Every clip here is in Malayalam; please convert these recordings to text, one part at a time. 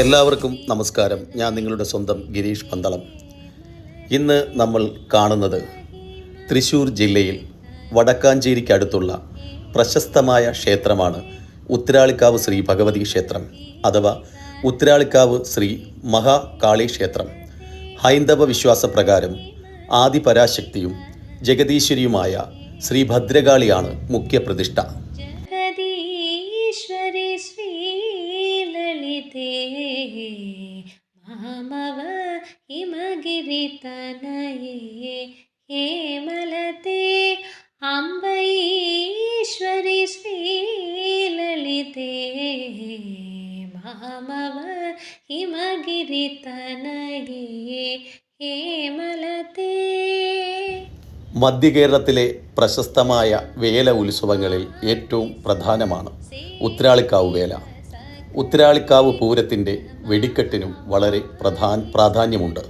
എല്ലാവർക്കും നമസ്കാരം. ഞാൻ നിങ്ങളുടെ സ്വന്തം ഗിരീഷ് പന്തളം. ഇന്ന് നമ്മൾ കാണുന്നത് തൃശ്ശൂർ ജില്ലയിൽ വടക്കാഞ്ചേരിക്കടുത്തുള്ള പ്രശസ്തമായ ക്ഷേത്രമാണ് ഉത്തരാളിക്കാവ് ശ്രീ ഭഗവതി ക്ഷേത്രം അഥവാ ഉത്തരാളിക്കാവ് ശ്രീ മഹാകാളി ക്ഷേത്രം. ഹൈന്ദവ വിശ്വാസപ്രകാരം ആദിപരാശക്തിയും ജഗദീശ്വരിയുമായ ശ്രീ ഭദ്രകാളിയാണ് മുഖ്യ മധ്യകേരളത്തിലെ പ്രശസ്തമായ വേല ഉത്സവങ്ങളിൽ ഏറ്റവും പ്രധാനമാണ് ഉത്രാളിക്കാവ് വേല. ഉത്രാളിക്കാവ് പൂരത്തിന്റെ വെടിക്കെട്ടിനും വളരെ പ്രധാന പ്രാധാന്യമുണ്ട്.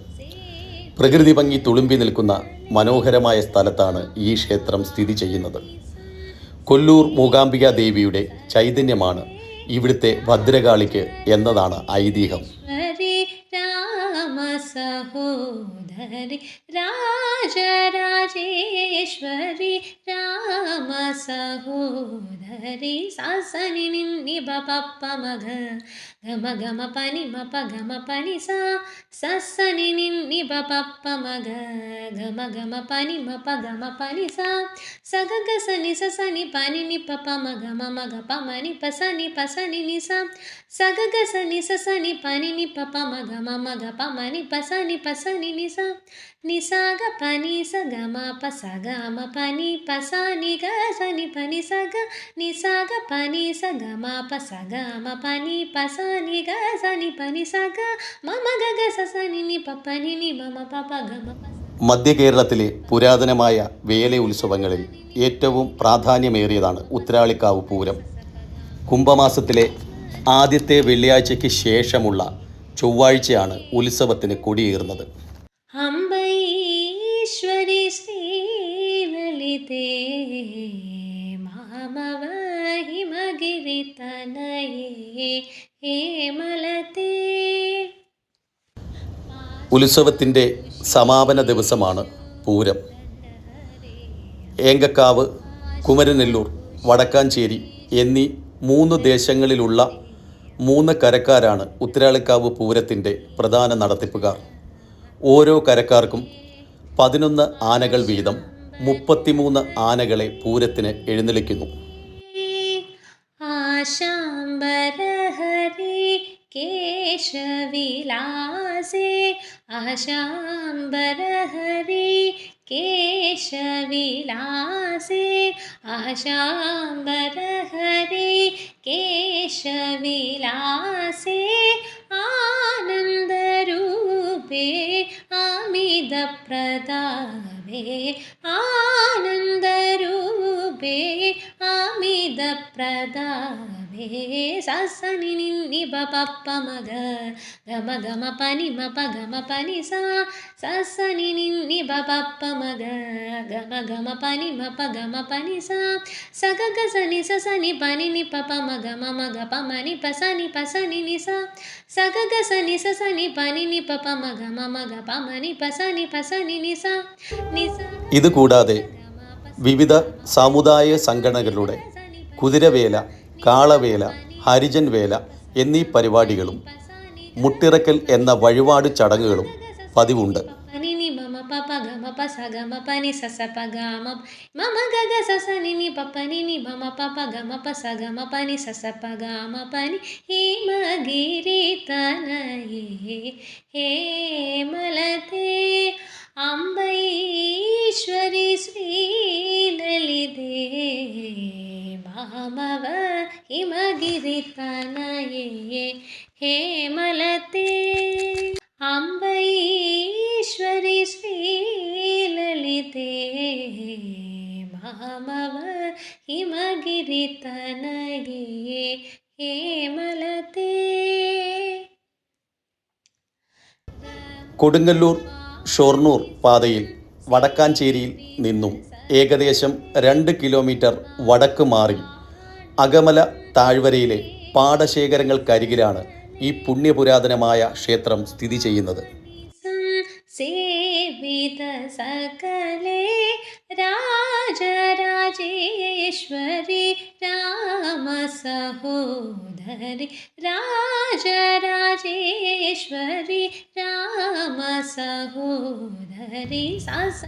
പ്രകൃതി ഭംഗി തുളുമ്പി നിൽക്കുന്ന മനോഹരമായ സ്ഥലത്താണ് ഈ ക്ഷേത്രം സ്ഥിതി ചെയ്യുന്നത്. കൊല്ലൂർ മൂകാംബിക ദേവിയുടെ ചൈതന്യമാണ് ഇവിടുത്തെ ഭദ്രകാളിക്ക് എന്നതാണ് ഐതിഹ്യം. सहोदरि राजराजेश्वरि राम सहोदरि, सासनि निन्नि बपप्प मघ गम गम पनि मप गम पनि सा सस्सनि निन्नि बपप्प मघ गम गम पनि मप गम पनि सा सग ग सनि स सनि पनि नि प प म ग म म ग प म नि स नि प स नि नि सा स ग ग स పసని పసని నిసా నిసాగ పని సగ మా పసగ మ పని పసాని గ సని పని సగ నిసాగ పని సగ మా పసగ మ పని పసాని గ సని పని సగ మమ గగ ససని ని పపని ని మమ పప గ మ മധ്യ കേരളത്തിലെ പുരാതനമായ വേല ഉത്സവങ്ങളിൽ ഏറ്റവും പ്രാധാന്യമേറിയതാണ് ഉത്രാളിക്കാവ് പൂരം. കുംഭമാസത്തിലെ ആദ്യത്തെ വെള്ളിയാഴ്ചയ്ക്ക് ശേഷമുള്ള ചൊവ്വാഴ്ചയാണ് ഉത്സവത്തിന് കൊടിയേറുന്നത്. ഉത്സവത്തിന്റെ സമാപന ദിവസമാണ് പൂരം. ഏങ്കക്കാവ് കുമരനെല്ലൂർ വടക്കാഞ്ചേരി എന്നീ മൂന്ന് ദേശങ്ങളിലുള്ള മൂന്ന് കരക്കാരാണ് ഉത്തരാളിക്കാവ് പൂരത്തിന്റെ പ്രധാന നടത്തിപ്പുകാർ. ഓരോ കരക്കാർക്കും പതിനൊന്ന് ആനകൾ വീതം മുപ്പത്തിമൂന്ന് ആനകളെ പൂരത്തിന് എഴുന്നള്ളിക്കുന്നു. കേശവിലാസേ ആശാംബരഹരി കേശവിലാസേ ആശാംബരഹരി ആനന്ദരൂപേ അമിത പ്രദാന ಹೇ ಸಾಸನಿ ನಿನ್ನಿ ಬ ಪಪ್ಪ ಮಗ ಗಮ ಗಮ ಪನಿ ಮ ಪ ಗಮ ಪನಿ ಸಾ ಸಾಸನಿ ನಿನ್ನಿ ಬ ಪಪ್ಪ ಮಗ ಗಮ ಗಮ ಪನಿ ಮ ಪ ಗಮ ಪನಿ ಸಾ ಸ ಗ ಗ ಸ ನಿ ಸ ಸ ನಿ ಪ ನಿ ನಿ ಪ ಪ ಮ ಗ ಮ ಮ ಗ ಪ ಮ ನಿ ಪ ಸ ನಿ ಪ ಸ ನಿ ನಿ ಸ ಸ ಗ ಗ ಸ ನಿ ಸ ಸ ನಿ ಪ ನಿ ನಿ ಪ ಪ ಮ ಗ ಮ ಮ ಗ ಪ ಮ ನಿ ಪ ಸ ನಿ ಪ ಸ ನಿ ನಿ ಸ ನಿ ಸ ഇത് കൂടാതെ വിവിധ സാമുദായ സംഘടനകളുടെ കുതിരവേല കാളവേല ഹരിജൻ വേല എന്നീ പരിപാടികളും മുട്ടിറക്കൽ എന്ന വഴിപാട് ചടങ്ങുകളും പതിവുണ്ട്. ഹേമലേ ഹിമഗിരിത്തനയേ ഹേമലത്തെ അംബൈശ്വരി ശ്രീലളിതേ മാമവ ഹിമഗിരിത്തനയേ ഹേമലത്തെ കൊടുങ്ങല്ലൂർ ഷൊർണൂർ പാതയിൽ വടക്കാഞ്ചേരിയിൽ നിന്നും ഏകദേശം രണ്ട് കിലോമീറ്റർ വടക്ക് മാറി അകമല താഴ്വരയിലെ പാടശേഖരങ്ങൾക്കരികിലാണ് ഈ പുണ്യപുരാതനമായ ക്ഷേത്രം സ്ഥിതി ചെയ്യുന്നത്.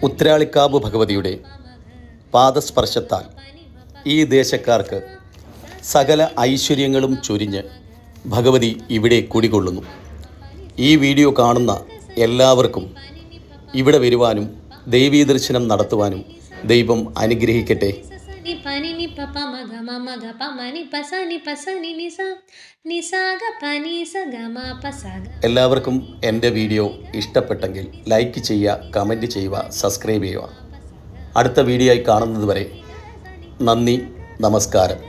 ഉത്രാളിക്കാവ് ഭഗവതിയുടെ പാദസ്പർശത്താൽ ഈ ദേശക്കാർക്ക് സകല ഐശ്വര്യങ്ങളും ചൊരിഞ്ഞ് ഭഗവതി ഇവിടെ കുടികൊള്ളുന്നു ഈ വീഡിയോ കാണുന്ന എല്ലാവർക്കും ഇവിടെ വരുവാനും ദൈവീ ദർശനം നടത്തുവാനും ദൈവം അനുഗ്രഹിക്കട്ടെ సని పని ని ప ప మ గ మ మ గ ప మ ని ప స ని ప స ని ని స ని స గ ప ని స గ మ ప స గ എല്ലാവർക്കും എൻ്റെ വീഡിയോ ഇഷ്ടപ്പെട്ടെങ്കിൽ ലൈക്ക് ചെയ്യുക കമൻറ്റ് ചെയ്യുക സബ്സ്ക്രൈബ് ചെയ്യുക അടുത്ത വീഡിയോ ആയി കാണുന്നത് വരെ നന്ദി നമസ്കാരം